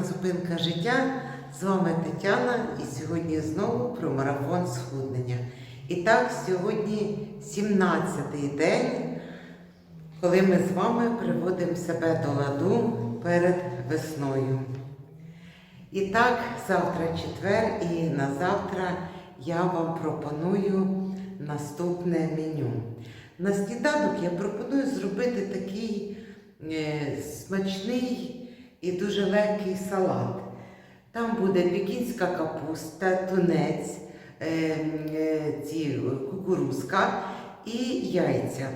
на зупинка життя. З вами Тетяна і сьогодні знову про марафон схуднення. І так, сьогодні 17-й день, коли ми з вами приводимо себе до ладу перед весною. І так, завтра четвер, і на завтра я вам пропоную наступне меню. На сніданок я пропоную зробити такий е, смачний і дуже легкий салат. Там буде пекінська капуста, тунець, е, е, кукурузка і яйця.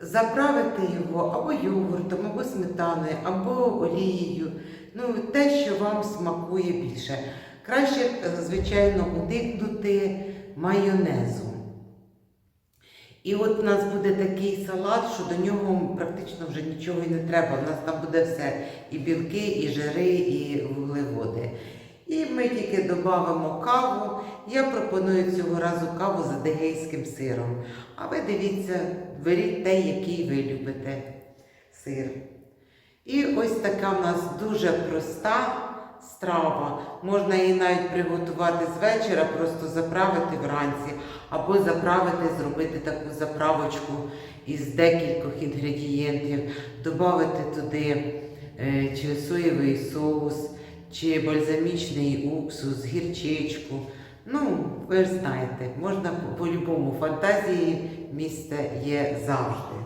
Заправити його або йогуртом, або сметаною, або олією. Ну, те, що вам смакує більше. Краще, е, звичайно, уникнути майонезу. І от у нас буде такий салат, що до нього практично вже нічого і не треба. У нас там буде все і білки, і жири, і вуглеводи. І ми тільки додамо каву. Я пропоную цього разу каву з адегейським сиром. А ви дивіться, беріть те, який ви любите сир. І ось така в нас дуже проста страва. Можна її навіть приготувати з вечора, просто заправити вранці, або заправити, зробити таку заправочку із декількох інгредієнтів, додати туди е, чи соєвий соус, чи бальзамічний уксус, гірчичку. Ну, ви ж знаєте, можна по-любому фантазії місце є завжди.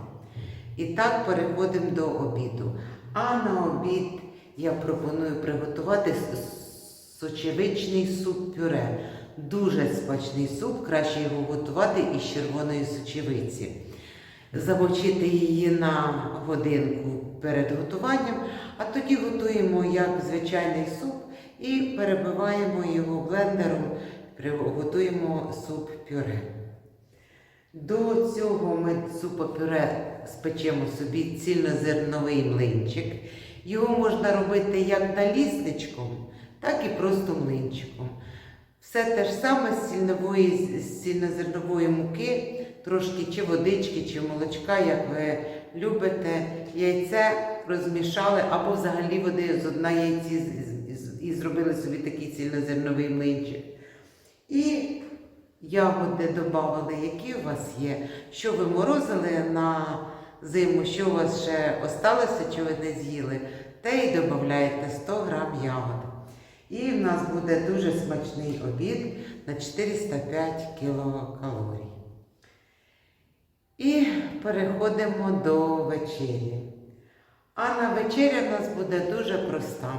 І так переходимо до обіду. А на обід я пропоную приготувати сочевичний суп-пюре. Дуже смачний суп, краще його готувати із червоної сочевиці. Замочити її на годинку перед готуванням, а тоді готуємо як звичайний суп і перебиваємо його блендером, готуємо суп-пюре. До цього ми супа-пюре спечемо собі цільнозерновий млинчик. Його можна робити як налісничком, так і просто млинчиком. Все те ж саме з цільнової, з цільнозернової муки, трошки чи водички, чи молочка, як ви любите. Яйце розмішали або взагалі води з одна яйці і зробили собі такий цільнозерновий млинчик. І ягоди додавали, які у вас є, що ви морозили на зиму, що у вас ще осталося, що ви не з'їли, те й додаєте 100 грам ягод. І в нас буде дуже смачний обід на 405 кілокалорій. І переходимо до вечері. А на вечеря в нас буде дуже проста.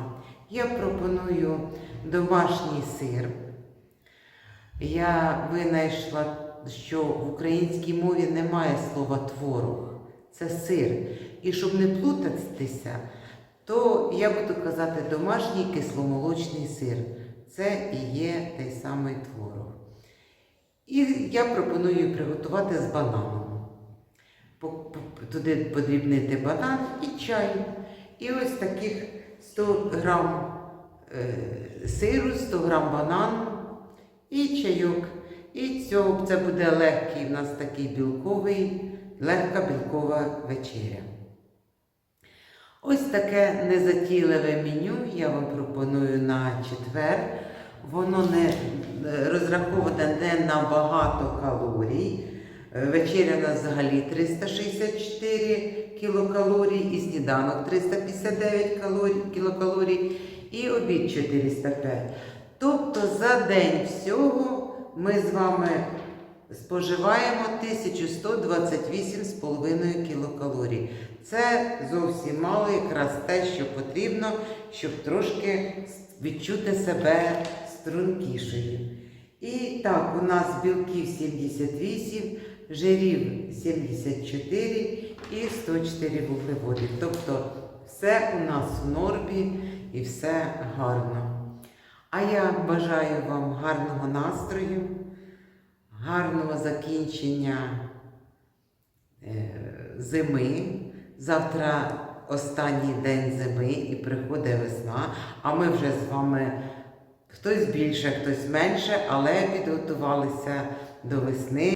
Я пропоную домашній сир. Я винайшла, що в українській мові немає слова творог, це сир. І щоб не плутатися, то я буду казати домашній кисломолочний сир. Це і є той самий творог. І я пропоную приготувати з бананом. Туди подрібнити банан і чай. І ось таких 100 грам е, сиру, 100 грам банану і чайок. І цього це буде легкий в нас такий білковий, легка білкова вечеря. Ось таке незатійливе меню я вам пропоную на четвер. Воно не е, розраховане не на багато калорій. Е, Вечеря у нас взагалі 364 кілокалорій, і сніданок 359 калорій, кілокалорій, і обід 405. Тобто за день всього ми з вами споживаємо 1128,5 кілокалорій. Це зовсім мало, якраз те, що потрібно, щоб трошки відчути себе стрункішою. І так, у нас білків 78, жирів 74 і 104 вуглеводів. Тобто все у нас в нормі і все гарно. А я бажаю вам гарного настрою, гарного закінчення е, зими. Завтра останній день зими і приходить весна, а ми вже з вами хтось більше, хтось менше, але підготувалися до весни.